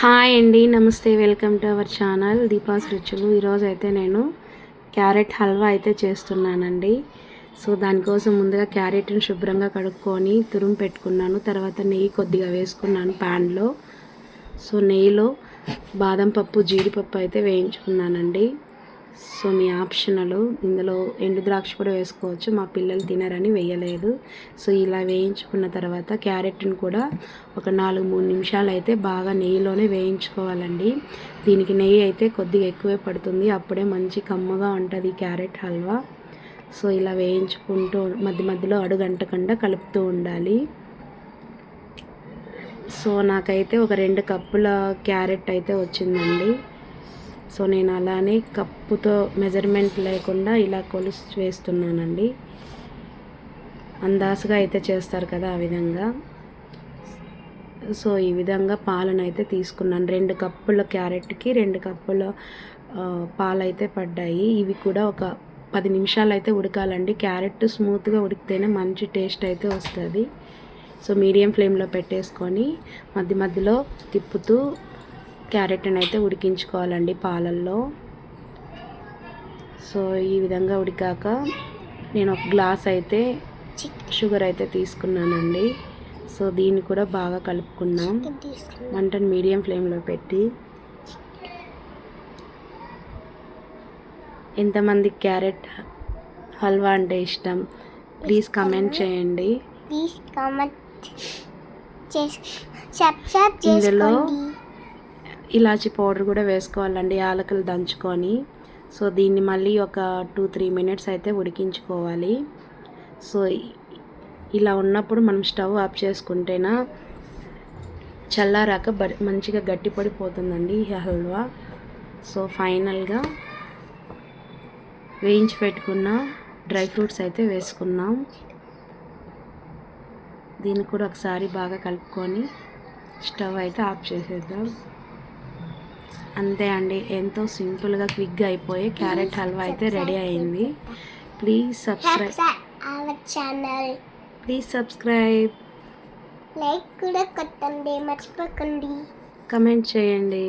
Hi అండి నమస్తే welcome to our channel Deepa's రుచులు. ఈరోజు అయితే నేను క్యారెట్ హల్వా అయితే చేస్తున్నానండి. సో దానికోసం ముందుగా క్యారెట్ని శుభ్రంగా కడుక్కొని తురుము పెట్టుకున్నాను. తర్వాత నెయ్యి కొద్దిగా వేసుకున్నాను ప్యాన్లో. సో నెయ్యిలో బాదం పప్పు జీడిపప్పు అయితే వేయించుకున్నానండి. సో మీ ఆప్షనల్ ఇందులో ఎండు ద్రాక్ష కూడా వేసుకోవచ్చు. మా పిల్లలు తినరని వేయలేదు. సో ఇలా వేయించుకున్న తర్వాత క్యారెట్ని కూడా ఒక నాలుగు మూడు నిమిషాలు అయితే బాగా నెయ్యిలోనే వేయించుకోవాలండి. దీనికి నెయ్యి అయితే కొద్దిగా ఎక్కువే పడుతుంది. అప్పుడే మంచి కమ్మగా ఉంటుంది క్యారెట్ హల్వా. సో ఇలా వేయించుకుంటూ మధ్య మధ్యలో అడుగంటకుండా కలుపుతూ ఉండాలి. సో నాకైతే ఒక రెండు కప్పుల క్యారెట్ అయితే వచ్చిందండి. సో నేను అలానే కప్పుతో మెజర్మెంట్ లేకుండా ఇలా కొలుసు వేస్తున్నానండి. అందాసుగా అయితే చేస్తారు కదా ఆ విధంగా. సో ఈ విధంగా పాలను అయితే తీసుకున్నాను. రెండు కప్పుల క్యారెట్కి రెండు కప్పుల పాలైతే పడ్డాయి. ఇవి కూడా ఒక పది నిమిషాలు అయితే ఉడకాలండి. క్యారెట్ స్మూత్గా ఉడికితేనే మంచి టేస్ట్ అయితే వస్తుంది. సో మీడియం ఫ్లేమ్లో పెట్టేసుకొని మధ్య మధ్యలో తిప్పుతూ క్యారెట్ని అయితే ఉడికించుకోవాలండి పాలల్లో. సో ఈ విధంగా ఉడికాక నేను ఒక గ్లాస్ అయితే షుగర్ అయితే తీసుకున్నానండి. సో దీన్ని కూడా బాగా కలుపుకున్నాం మంటను మీడియం ఫ్లేమ్లో పెట్టి. ఎంతమంది క్యారెట్ హల్వా అంటే ఇష్టం? ప్లీజ్ కమెంట్ చేయండి. ఇందులో ఇలాచి పౌడర్ కూడా వేసుకోవాలండి యాలకులు దంచుకొని. సో దీన్ని మళ్ళీ ఒక టూ త్రీ మినిట్స్ అయితే ఉడికించుకోవాలి. సో ఇలా ఉన్నప్పుడు మనం స్టవ్ ఆఫ్ చేసుకుంటేనా చల్లారాక బ మంచిగా గట్టిపడిపోతుందండి ఈ హల్వా. సో ఫైనల్గా వేయించి పెట్టుకున్న డ్రై ఫ్రూట్స్ అయితే వేసుకున్నాం దీన్ని కూడా ఒకసారి బాగా కలుపుకొని స్టవ్ అయితే ఆఫ్ చేసేద్దాం. అంతే అండి. ఎంతో సింపుల్గా క్విక్గా అయిపోయి క్యారెట్ హల్వా అయితే రెడీ అయింది. Please subscribe our channel please subscribe like కూడా కొట్టండి మర్చిపోకండి. కమెంట్ చేయండి.